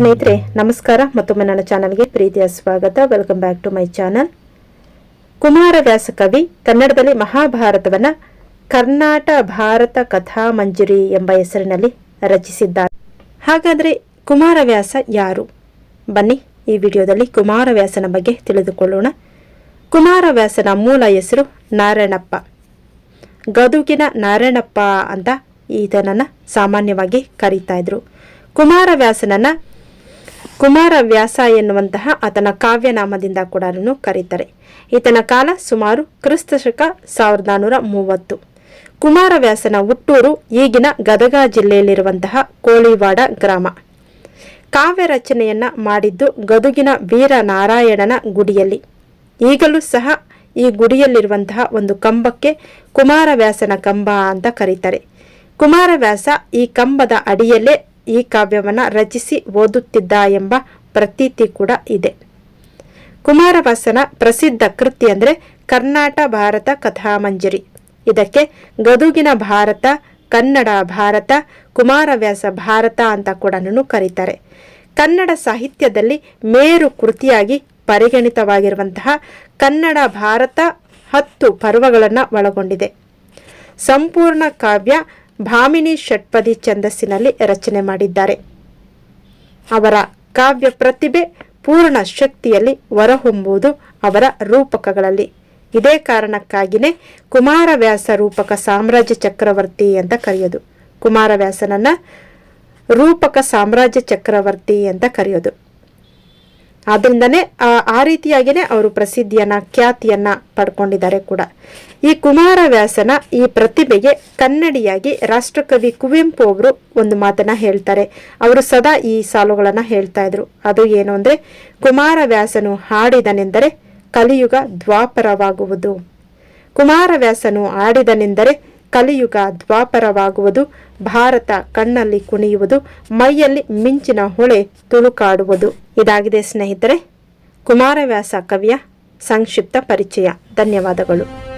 ಸ್ನೇಹಿತರೆ, ನಮಸ್ಕಾರ. ಮತ್ತೊಮ್ಮೆ ನನ್ನ ಚಾನಲ್ಗೆ ಪ್ರೀತಿಯ ಸ್ವಾಗತ. Welcome back to my channel Kumaravyasa ಕವಿ, ಕನ್ನಡದಲ್ಲಿ ಮಹಾಭಾರತವನ್ನ ಕರ್ನಾಟ ಭಾರತ ಕಥಾ ಮಂಜುರಿ ಎಂಬ ಹೆಸರಿನಲ್ಲಿ ರಚಿಸಿದ್ದಾರೆ. ಹಾಗಾದರೆ ಕುಮಾರವ್ಯಾಸ ಯಾರು? ಬನ್ನಿ ಈ ವಿಡಿಯೋದಲ್ಲಿ ಕುಮಾರವ್ಯಾಸನ ಬಗ್ಗೆ ತಿಳಿದುಕೊಳ್ಳೋಣ. ಕುಮಾರವ್ಯಾಸನ ಮೂಲ ಹೆಸರು ನಾರಾಯಣಪ್ಪ. ಗದುಗಿನ ನಾರಾಯಣಪ್ಪ ಅಂತ ಈತನನ್ನು ಸಾಮಾನ್ಯವಾಗಿ ಕರೀತಾ ಇದ್ರು. ಕುಮಾರವ್ಯಾಸನನ್ನ ಕುಮಾರವ್ಯಾಸ ಎನ್ನುವಂತಹ ಆತನ ಕಾವ್ಯನಾಮದಿಂದ ಕೂಡ ಕರೀತಾರೆ. ಈತನ ಕಾಲ ಸುಮಾರು ಕ್ರಿಸ್ತ ಶಕ ಸಾವಿರದ ನಾನ್ನೂರ ಮೂವತ್ತು ಕುಮಾರವ್ಯಾಸನ ಹುಟ್ಟೂರು ಈಗಿನ ಗದಗ ಜಿಲ್ಲೆಯಲ್ಲಿರುವಂತಹ ಕೋಳಿವಾಡ ಗ್ರಾಮ. ಕಾವ್ಯ ರಚನೆಯನ್ನ ಮಾಡಿದ್ದು ಗದುಗಿನ ವೀರನಾರಾಯಣನ ಗುಡಿಯಲ್ಲಿ. ಈಗಲೂ ಸಹ ಈ ಗುಡಿಯಲ್ಲಿರುವಂತಹ ಒಂದು ಕಂಬಕ್ಕೆ ಕುಮಾರವ್ಯಾಸನ ಕಂಬ ಅಂತ ಕರೀತಾರೆ. ಕುಮಾರವ್ಯಾಸ ಈ ಕಂಬದ ಅಡಿಯಲ್ಲೇ ಈ ಕಾವ್ಯವನ್ನು ರಚಿಸಿ ಓದುತ್ತಿದ್ದ ಎಂಬ ಪ್ರತೀತಿ ಕೂಡ ಇದೆ. ಕುಮಾರವಾಸನ ಪ್ರಸಿದ್ಧ ಕೃತಿ ಅಂದರೆ ಕರ್ನಾಟ ಭಾರತ ಕಥಾಮಂಜರಿ ಇದಕ್ಕೆ ಗದುಗಿನ ಭಾರತ, ಕನ್ನಡ ಭಾರತ, ಕುಮಾರವ್ಯಾಸ ಭಾರತ ಅಂತ ಕೂಡ ಕರೀತಾರೆ. ಕನ್ನಡ ಸಾಹಿತ್ಯದಲ್ಲಿ ಮೇರು ಕೃತಿಯಾಗಿ ಪರಿಗಣಿತವಾಗಿರುವಂತಹ ಕನ್ನಡ ಭಾರತ ಹತ್ತು ಪರ್ವಗಳನ್ನು ಒಳಗೊಂಡಿದೆ. ಸಂಪೂರ್ಣ ಕಾವ್ಯ ಭಾಮಿನಿ ಷಟ್ಪದಿ ಛಂದಸ್ಸಿನಲ್ಲಿ ರಚನೆ ಮಾಡಿದ್ದಾರೆ. ಅವರ ಕಾವ್ಯ ಪ್ರತಿಭೆ ಪೂರ್ಣ ಶಕ್ತಿಯಲ್ಲಿ ಹೊರಹೊಮ್ಮುವುದು ಅವರ ರೂಪಕಗಳಲ್ಲಿ. ಇದೇ ಕಾರಣಕ್ಕಾಗಿಯೇ ಕುಮಾರವ್ಯಾಸ ರೂಪಕ ಸಾಮ್ರಾಜ್ಯ ಚಕ್ರವರ್ತಿ ಅಂತ ಕರೆಯೋದು. ಕುಮಾರವ್ಯಾಸನನ್ನ ರೂಪಕ ಸಾಮ್ರಾಜ್ಯ ಚಕ್ರವರ್ತಿ ಅಂತ ಕರೆಯೋದು. ಆದ್ರಿಂದನೇ ಆ ರೀತಿಯಾಗಿಯೇ ಅವರು ಪ್ರಸಿದ್ಧಿಯನ್ನ, ಖ್ಯಾತಿಯನ್ನ ಪಡ್ಕೊಂಡಿದ್ದಾರೆ ಕೂಡ. ಈ ಕುಮಾರವ್ಯಾಸನ ಈ ಪ್ರತಿಭೆಗೆ ಕನ್ನಡಿಯಾಗಿ ರಾಷ್ಟ್ರಕವಿ ಕುವೆಂಪು ಅವರು ಒಂದು ಮಾತನ್ನ ಹೇಳ್ತಾರೆ. ಅವರು ಸದಾ ಈ ಸಾಲುಗಳನ್ನ ಹೇಳ್ತಾ ಇದ್ರು. ಅದು ಏನು ಅಂದ್ರೆ, ಕುಮಾರವ್ಯಾಸನು ಹಾಡಿದನೆಂದರೆ ಕಲಿಯುಗ ದ್ವಾಪರವಾಗುವುದು. ಕುಮಾರವ್ಯಾಸನು ಆಡಿದನೆಂದರೆ ಕಲಿಯುಗ ದ್ವಾಪರವಾಗುವುದು, ಭಾರತ ಕಣ್ಣಲ್ಲಿ ಕುಣಿಯುವುದು, ಮೈಯಲ್ಲಿ ಮಿಂಚಿನ ಹೊಳೆ ತುಳುಕಾಡುವುದು. ಇದಾಗಿದೆ ಸ್ನೇಹಿತರೆ, ಕುಮಾರವ್ಯಾಸ ಕವಿಯ ಸಂಕ್ಷಿಪ್ತ ಪರಿಚಯ. ಧನ್ಯವಾದಗಳು.